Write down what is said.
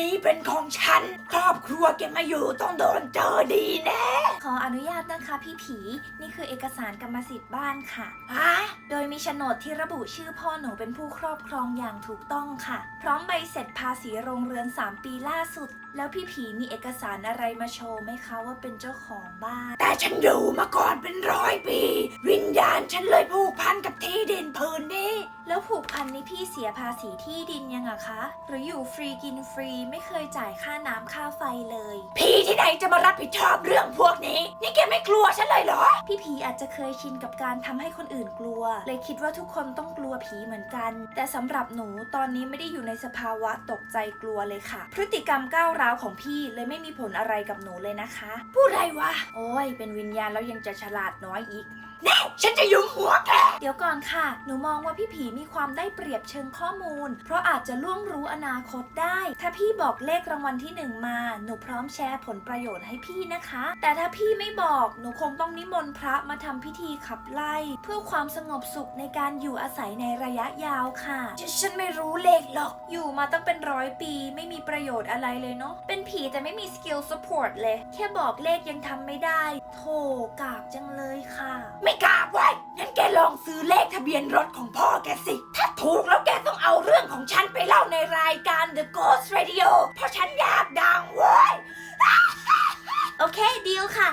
นี้เป็นของฉัน ครอบครัวแกมาอยู่ต้องโดนเจอดีแน่ขออนุญาตนะคะพี่ผี นี่คือเอกสารกรรมสิทธิ์บ้านค่ะ ฮะโดยมีโฉนดที่ระบุชื่อพ่อหนูเป็นผู้ครอบครองอย่างถูกต้องค่ะ พร้อมใบเสร็จภาษีโรงเรือน 3 ปีล่าสุด แล้วพี่ผีมีเอกสารอะไรมาโชว์ไหมคะว่าเป็นเจ้าของบ้าน แต่ฉันอยู่มาก่อนเป็นร้อยปี วิญญาณฉันเลยผูกพันกับที่ดินผืนนี้ แล้วผูกพันนี่พี่เสียภาษีที่ดินยังอะคะ หรืออยู่ฟรีกินฟรีไม่เคยจ่ายค่าน้ำค่าไฟเลย พี่ที่ไหนจะมารับผิดชอบเรื่องพวกนี้ นี่แกไม่กลัวฉันเลยเหรอ พี่ผีอาจจะเคยชินกับการทำให้คนอื่นกลัว เลยคิดว่าทุกคนต้องกลัวผีเหมือนกัน แต่สำหรับหนูตอนนี้ไม่ได้อยู่ในสภาวะตกใจกลัวเลยค่ะ พฤติกรรมก้าวร้าวของพี่เลยไม่มีผลอะไรกับหนูเลยนะคะพูดไรวะ โอ้ยเป็นวิญญาณแล้วยังจะฉลาดน้อยอีก แน่ฉันจะยุมหัวแก เดี๋ยวก่อนค่ะ หนูมองว่าพี่ผีมีความได้เปรียบเชิงข้อมูล เพราะอาจจะล่วงรู้อนาคตได้ ถ้าพี่บอกเลขรางวัลที่หนึ่งมา หนูพร้อมแชร์ผลประโยชน์ให้พี่นะคะ แต่ถ้าพี่ไม่บอก หนูคงต้องนิมนต์พระมาทำพิธีขับไล่ เพื่อความสงบสุขในการอยู่อาศัยในระยะยาวค่ะ ฉันไม่รู้เลขหรอก อยู่มาตั้งเป็นร้อยปี ไม่มีประโยชน์อะไรเลยเนาะ เป็นผีแต่ไม่มีสกิลสปอร์ตเลย แค่บอกเลขยังทำไม่ได้โธ่กากจังเลยค่ะ ไม่กล้าไว้ยงั้นแกลอง เบียนรถของพ่อแกสิ ถ้าถูกแล้วแกต้องเอาเรื่องของฉันไปเล่าในรายการ The Ghost Radio เพราะฉันอยากดังเว้ย โอเคดีลค่ะ